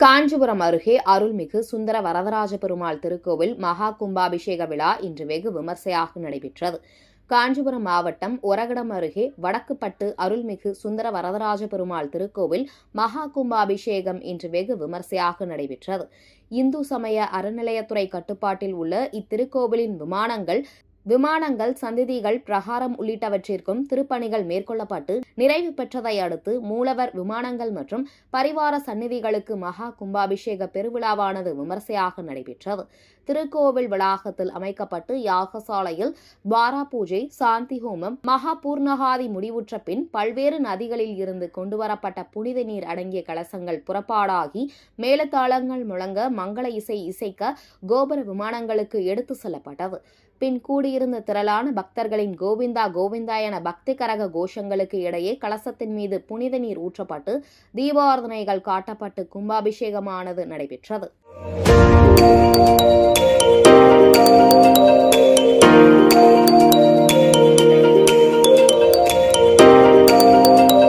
காஞ்சிபுரம் அருகே அருள்மிகு சுந்தர வரதராஜ பெருமாள் திருக்கோவில் மகா கும்பாபிஷேக விழா இன்று வெகு விமர்சையாக நடைபெற்றது. காஞ்சிபுரம் மாவட்டம் ஒரகடம் அருகே வடக்குப்பட்டு அருள்மிகு சுந்தர வரதராஜ பெருமாள் திருக்கோவில் மகா கும்பாபிஷேகம் இன்று வெகு விமர்சையாக நடைபெற்றது. இந்து சமய அறநிலையத்துறை கட்டுப்பாட்டில் உள்ள இத்திருக்கோவிலின் விமானங்கள் விமானங்கள் சந்திதிகள் பிரகாரம் உள்ளிட்டவற்றிற்கும் திருப்பணிகள் மேற்கொள்ளப்பட்டு நிறைவு பெற்றதை அடுத்து மூலவர் விமானங்கள் மற்றும் பரிவார சந்நிதிகளுக்கு மகா கும்பாபிஷேக பெருவிழாவானது விமர்சையாக நடைபெற்றது. திருக்கோவில் வளாகத்தில் அமைக்கப்பட்டு யாகசாலையில் துவாரா பூஜை சாந்தி ஹோமம் மகா பூர்ணகாதி முடிவுற்ற பின் பல்வேறு நதிகளில் இருந்து கொண்டுவரப்பட்ட புனித நீர் அடங்கிய கலசங்கள் புறப்பாடாகி மேலதாளங்கள் முழங்க மங்கள இசை இசைக்க கோபுர விமானங்களுக்கு எடுத்து செல்லப்பட்டது. பின் கூடியிருந்த திரளான பக்தர்களின் கோவிந்தா கோவிந்தா என பக்தி கரக கோஷங்களுக்கு இடையே கலசத்தின் மீது புனித நீர் ஊற்றப்பட்டு தீபாரதனைகள் காட்டப்பட்டு கும்பாபிஷேகமானது நடைபெற்றது.